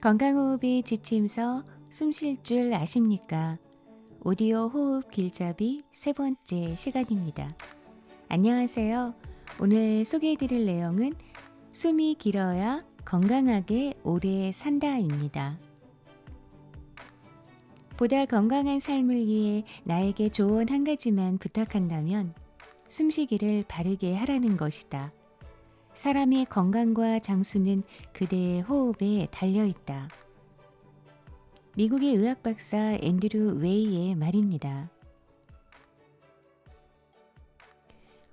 건강호흡의 지침서 숨 쉴 줄 아십니까? 오디오 호흡 길잡이 세 번째 시간입니다. 안녕하세요. 오늘 소개해 드릴 내용은 숨이 길어야 건강하게 오래 산다입니다. 보다 건강한 삶을 위해 나에게 조언 한 가지만 부탁한다면 숨쉬기를 바르게 하라는 것이다. 사람의 건강과 장수는 그대의 호흡에 달려 있다. 미국의 의학 박사 앤드류 웨이의 말입니다.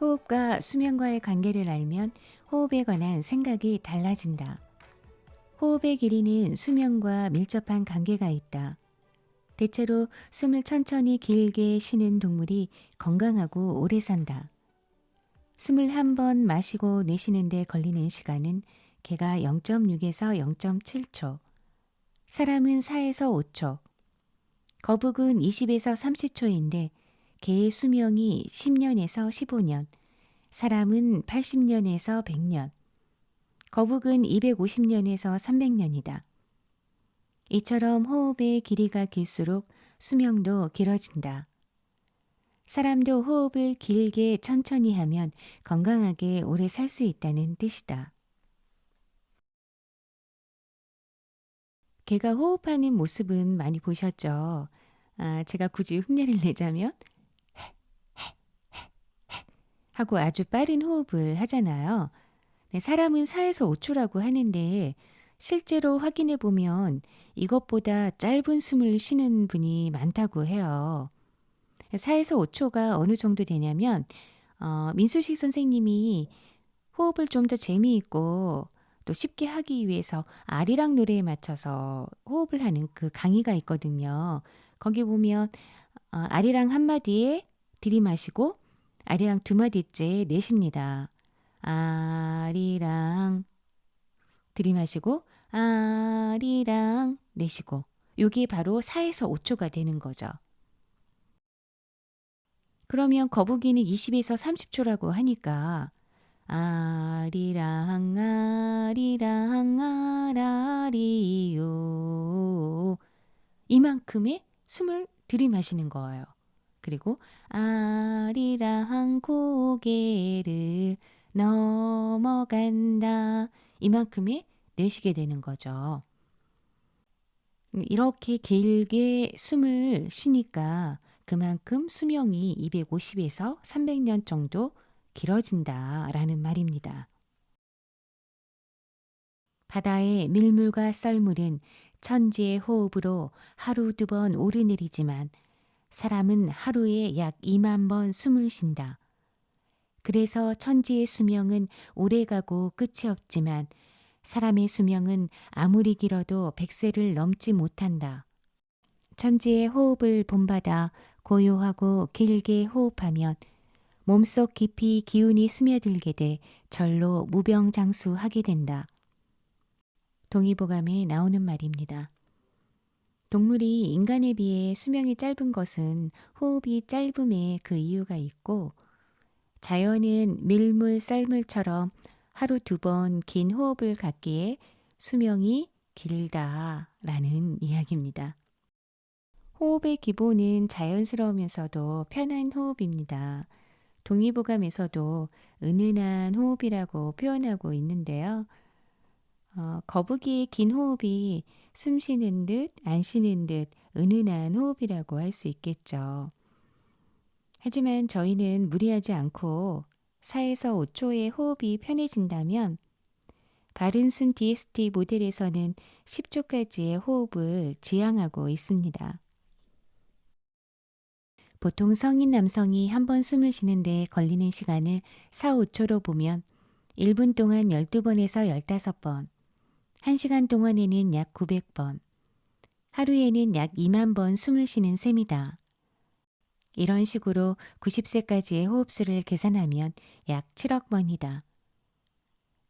호흡과 수면과의 관계를 알면 호흡에 관한 생각이 달라진다. 호흡의 길이는 수면과 밀접한 관계가 있다. 대체로 숨을 천천히 길게 쉬는 동물이 건강하고 오래 산다. 숨을 한번 마시고 내쉬는데 걸리는 시간은 개가 0.6에서 0.7초, 사람은 4에서 5초, 거북은 20에서 30초인데 개의 수명이 10년에서 15년, 사람은 80년에서 100년, 거북은 250년에서 300년이다. 이처럼 호흡의 길이가 길수록 수명도 길어진다. 사람도 호흡을 길게 천천히 하면 건강하게 오래 살 수 있다는 뜻이다. 개가 호흡하는 모습은 많이 보셨죠? 아, 제가 굳이 흉내를 내자면 하고 아주 빠른 호흡을 하잖아요. 네, 사람은 4에서 5초라고 하는데 실제로 확인해 보면 이것보다 짧은 숨을 쉬는 분이 많다고 해요. 4에서 5초가 어느 정도 되냐면 어, 민수식 선생님이 호흡을 좀 더 재미있고 또 쉽게 하기 위해서 아리랑 노래에 맞춰서 호흡을 하는 그 강의가 있거든요. 거기 보면 어, 아리랑 한마디에 들이마시고 아리랑 두 마디째 내쉽니다. 아리랑 들이마시고 아리랑 내쉬고 요게 바로 4에서 5초가 되는 거죠. 그러면 거북이는 20에서 30초라고 하니까 아리랑 아리랑 아라리요 이만큼의 숨을 들이마시는 거예요. 그리고 아리랑 고개를 넘어간다 이만큼의 내쉬게 되는 거죠. 이렇게 길게 숨을 쉬니까 그만큼 수명이 250에서 300년 정도 길어진다라는 말입니다. 바다의 밀물과 썰물은 천지의 호흡으로 하루 두 번 오르내리지만 사람은 하루에 약 2만 번 숨을 쉰다. 그래서 천지의 수명은 오래가고 끝이 없지만 사람의 수명은 아무리 길어도 100세를 넘지 못한다. 천지의 호흡을 본받아 고요하고 길게 호흡하면 몸속 깊이 기운이 스며들게 돼 절로 무병장수하게 된다. 동의보감에 나오는 말입니다. 동물이 인간에 비해 수명이 짧은 것은 호흡이 짧음에 그 이유가 있고 자연은 밀물 썰물처럼 하루 두 번 긴 호흡을 갖기에 수명이 길다라는 이야기입니다. 호흡의 기본은 자연스러우면서도 편한 호흡입니다. 동의보감에서도 은은한 호흡이라고 표현하고 있는데요. 어, 거북이의 긴 호흡이 숨 쉬는 듯, 안 쉬는 듯 은은한 호흡이라고 할 수 있겠죠. 하지만 저희는 무리하지 않고 4에서 5초의 호흡이 편해진다면 바른 숨 DST 모델에서는 10초까지의 호흡을 지향하고 있습니다. 보통 성인 남성이 한 번 숨을 쉬는 데 걸리는 시간을 4, 5초로 보면 1분 동안 12번에서 15번, 1시간 동안에는 약 900번, 하루에는 약 2만 번 숨을 쉬는 셈이다. 이런 식으로 90세까지의 호흡수를 계산하면 약 7억 번이다.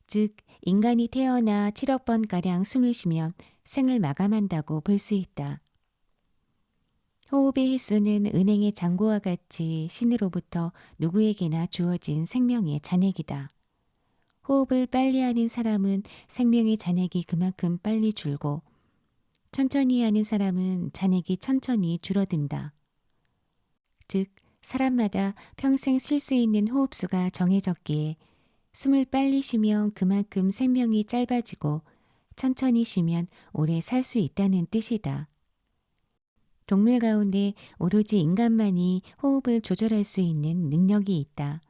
즉, 인간이 태어나 7억 번가량 숨을 쉬면 생을 마감한다고 볼 수 있다. 호흡의 횟수는 은행의 잔고와 같이 신으로부터 누구에게나 주어진 생명의 잔액이다. 호흡을 빨리 하는 사람은 생명의 잔액이 그만큼 빨리 줄고 천천히 하는 사람은 잔액이 천천히 줄어든다. 즉, 사람마다 평생 쉴 수 있는 호흡수가 정해졌기에 숨을 빨리 쉬면 그만큼 생명이 짧아지고 천천히 쉬면 오래 살 수 있다는 뜻이다. 동물 가운데 오로지 인간만이 호흡을 조절할 수 있는 능력이 있다.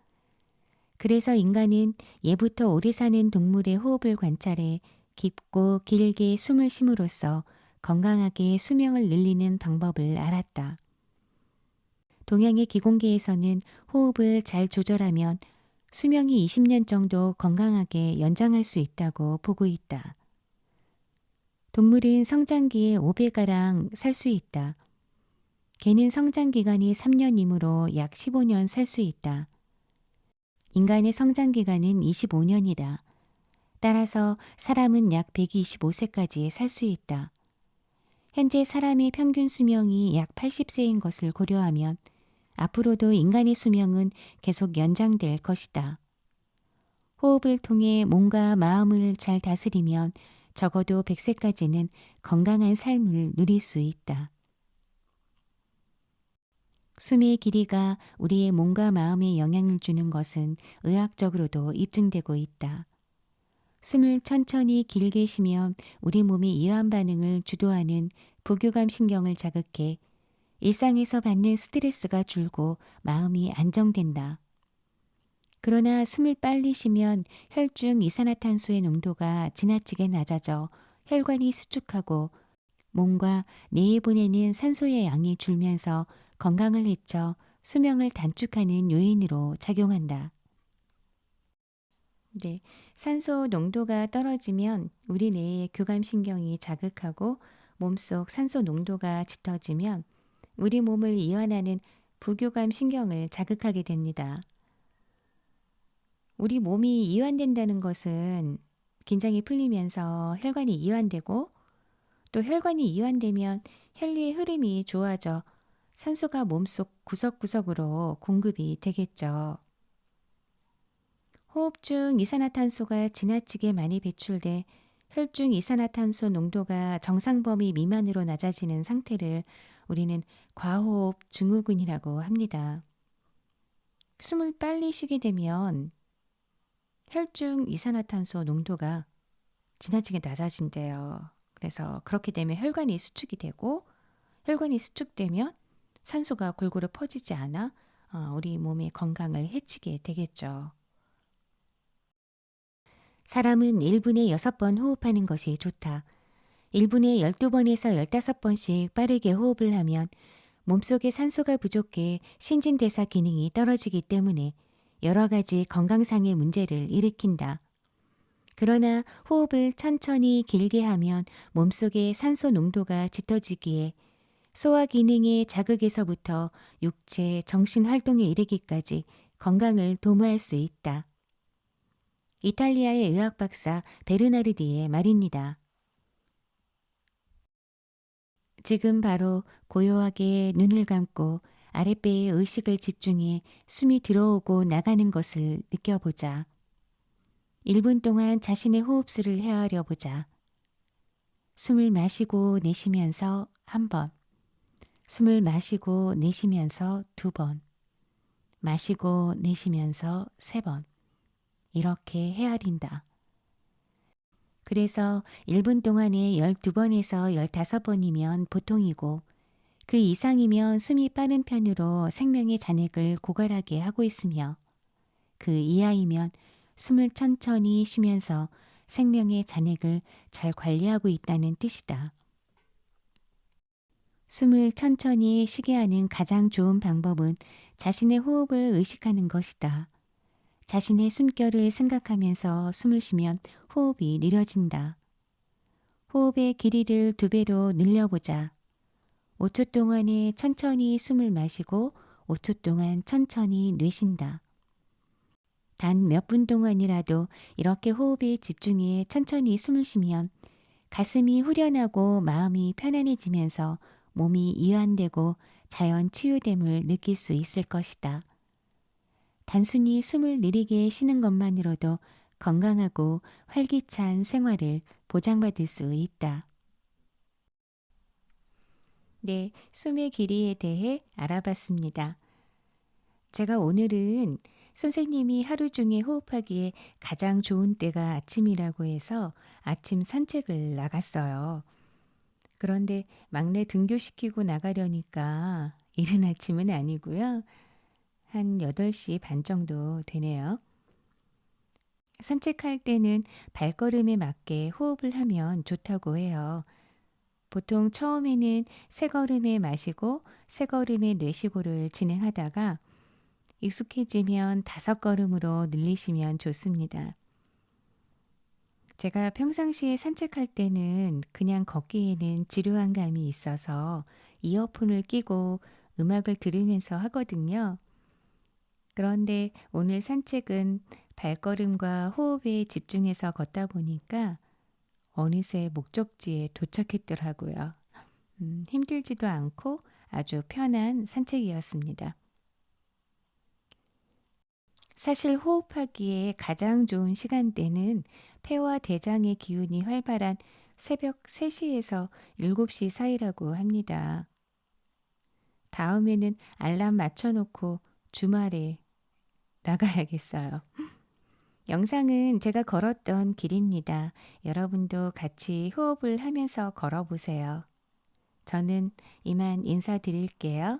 그래서 인간은 예부터 오래 사는 동물의 호흡을 관찰해 깊고 길게 숨을 쉼으로써 건강하게 수명을 늘리는 방법을 알았다. 동양의 기공계에서는 호흡을 잘 조절하면 수명이 20년 정도 건강하게 연장할 수 있다고 보고 있다. 동물은 성장기에 5배가량 살 수 있다. 개는 성장 기간이 3년이므로 약 15년 살 수 있다. 인간의 성장 기간은 25년이다. 따라서 사람은 약 125세까지 살 수 있다. 현재 사람의 평균 수명이 약 80세인 것을 고려하면 앞으로도 인간의 수명은 계속 연장될 것이다. 호흡을 통해 몸과 마음을 잘 다스리면 적어도 100세까지는 건강한 삶을 누릴 수 있다. 숨의 길이가 우리의 몸과 마음에 영향을 주는 것은 의학적으로도 입증되고 있다. 숨을 천천히 길게 쉬면 우리 몸의 이완 반응을 주도하는 부교감 신경을 자극해 일상에서 받는 스트레스가 줄고 마음이 안정된다. 그러나 숨을 빨리 쉬면 혈중 이산화탄소의 농도가 지나치게 낮아져 혈관이 수축하고 몸과 뇌에 보내는 산소의 양이 줄면서 건강을 해쳐 수명을 단축하는 요인으로 작용한다. 네, 산소 농도가 떨어지면 우리 뇌의 교감신경이 자극하고 몸속 산소 농도가 짙어지면 우리 몸을 이완하는 부교감 신경을 자극하게 됩니다. 우리 몸이 이완된다는 것은 긴장이 풀리면서 혈관이 이완되고 또 혈관이 이완되면 혈류의 흐름이 좋아져 산소가 몸속 구석구석으로 공급이 되겠죠. 호흡 중 이산화탄소가 지나치게 많이 배출돼 혈중 이산화탄소 농도가 정상 범위 미만으로 낮아지는 상태를 우리는 과호흡 증후군이라고 합니다. 숨을 빨리 쉬게 되면 혈중 이산화탄소 농도가 지나치게 낮아진대요. 그래서 그렇게 되면 혈관이 수축이 되고 혈관이 수축되면 산소가 골고루 퍼지지 않아 어, 우리 몸의 건강을 해치게 되겠죠. 사람은 1분에 6번 호흡하는 것이 좋다. 1분에 12번에서 15번씩 빠르게 호흡을 하면 몸속에 산소가 부족해 신진대사 기능이 떨어지기 때문에 여러 가지 건강상의 문제를 일으킨다. 그러나 호흡을 천천히 길게 하면 몸속의 산소 농도가 짙어지기에 소화 기능의 자극에서부터 육체, 정신 활동에 이르기까지 건강을 도모할 수 있다. 이탈리아의 의학 박사 베르나르디의 말입니다. 지금 바로 고요하게 눈을 감고 아랫배에 의식을 집중해 숨이 들어오고 나가는 것을 느껴보자. 1분 동안 자신의 호흡수를 헤아려 보자. 숨을 마시고 내쉬면서 한 번. 숨을 마시고 내쉬면서 두 번, 마시고 내쉬면서 세 번. 이렇게 헤아린다. 그래서 1분 동안에 12번에서 15번이면 보통이고 그 이상이면 숨이 빠른 편으로 생명의 잔액을 고갈하게 하고 있으며 그 이하이면 숨을 천천히 쉬면서 생명의 잔액을 잘 관리하고 있다는 뜻이다. 숨을 천천히 쉬게 하는 가장 좋은 방법은 자신의 호흡을 의식하는 것이다. 자신의 숨결을 생각하면서 숨을 쉬면 호흡이 느려진다. 호흡의 길이를 두 배로 늘려보자. 5초 동안에 천천히 숨을 마시고 5초 동안 천천히 내쉰다. 단 몇 분 동안이라도 이렇게 호흡에 집중해 천천히 숨을 쉬면 가슴이 후련하고 마음이 편안해지면서 몸이 이완되고 자연 치유됨을 느낄 수 있을 것이다. 단순히 숨을 느리게 쉬는 것만으로도 건강하고 활기찬 생활을 보장받을 수 있다. 네, 숨의 길이에 대해 알아봤습니다. 제가 오늘은 선생님이 하루 중에 호흡하기에 가장 좋은 때가 아침이라고 해서 아침 산책을 나갔어요. 그런데 막내 등교시키고 나가려니까 이른 아침은 아니고요. 한 8시 반 정도 되네요. 산책할 때는 발걸음에 맞게 호흡을 하면 좋다고 해요. 보통 처음에는 세 걸음에 마시고 세 걸음에 내쉬고를 진행하다가 익숙해지면 다섯 걸음으로 늘리시면 좋습니다. 제가 평상시에 산책할 때는 그냥 걷기에는 지루한 감이 있어서 이어폰을 끼고 음악을 들으면서 하거든요. 그런데 오늘 산책은 발걸음과 호흡에 집중해서 걷다 보니까 어느새 목적지에 도착했더라고요. 음, 힘들지도 않고 아주 편한 산책이었습니다. 사실 호흡하기에 가장 좋은 시간대는 폐와 대장의 기운이 활발한 새벽 3시에서 7시 사이라고 합니다. 다음에는 알람 맞춰놓고 주말에 나가야겠어요. 영상은 제가 걸었던 길입니다. 여러분도 같이 호흡을 하면서 걸어보세요. 저는 이만 인사드릴게요.